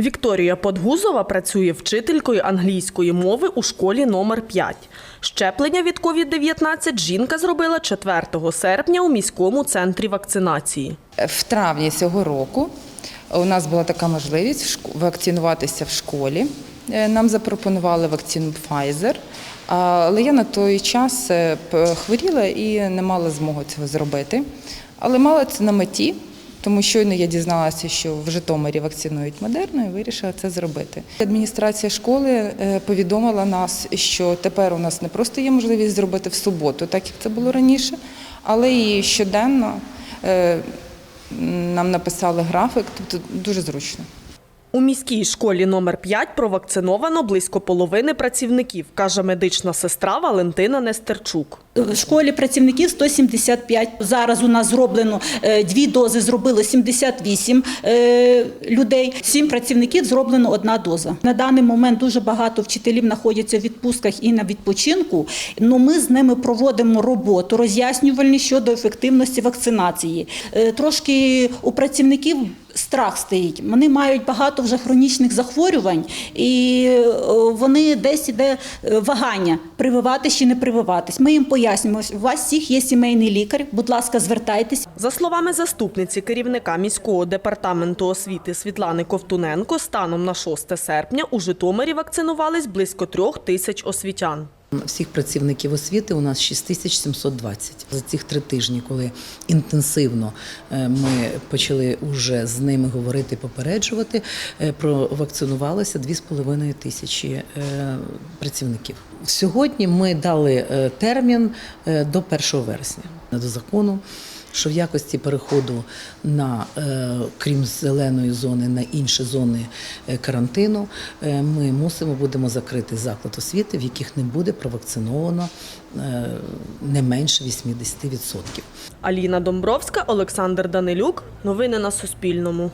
Вікторія Подгузова працює вчителькою англійської мови у школі номер 5. Щеплення від COVID-19 жінка зробила 4 серпня у міському центрі вакцинації. В травні цього року у нас була така можливість вакцинуватися в школі. Е, Нам запропонували вакцину Pfizer, але я на той час е, хворіла і не мала змоги цього зробити. Але мала це на меті, тому щойно я дізналася, що в Житомирі вакцинують Модерну, і вирішила це зробити. Адміністрація школи е, повідомила нас, що тепер у нас не просто є можливість зробити в суботу, так як це було раніше, але і щоденно. Е, нам написали графік, тобто дуже зручно. У міській школі номер 5 провакциновано близько половини працівників, каже медична сестра Валентина Нестерчук. В школі працівників 175. Зараз у нас зроблено е, дві дози, зробили 78 е, людей. Сім працівників зроблено одна доза. На даний момент дуже багато вчителів знаходяться в відпустках і на відпочинку. Ну ми з ними проводимо роботу роз'яснювальні щодо ефективності вакцинації. Е, Трошки у працівників. Страх стоїть. Вони мають багато вже хронічних захворювань, і вони десь іде вагання прививатись чи не прививатись. Ми їм пояснюємо, у вас всіх є сімейний лікар. Будь ласка, звертайтесь. За словами заступниці керівника міського департаменту освіти Світлани Ковтуненко, станом на 6 серпня у Житомирі вакцинувались близько трьох тисяч освітян. Всіх працівників освіти у нас 6720. За цих три тижні, коли інтенсивно е, ми почали уже з ними говорити, попереджувати, е, провакцинувалося 2,5 тисячі е, працівників. Сьогодні ми дали термін до 1 вересня до закону. Що в якості переходу на е, крім зеленої зони на інші зони е, карантину, е, ми мусимо будемо закрити заклад освіти, в яких не буде провакциновано не менше 80%. Аліна Домбровська, Олександр Данилюк. Новини на Суспільному.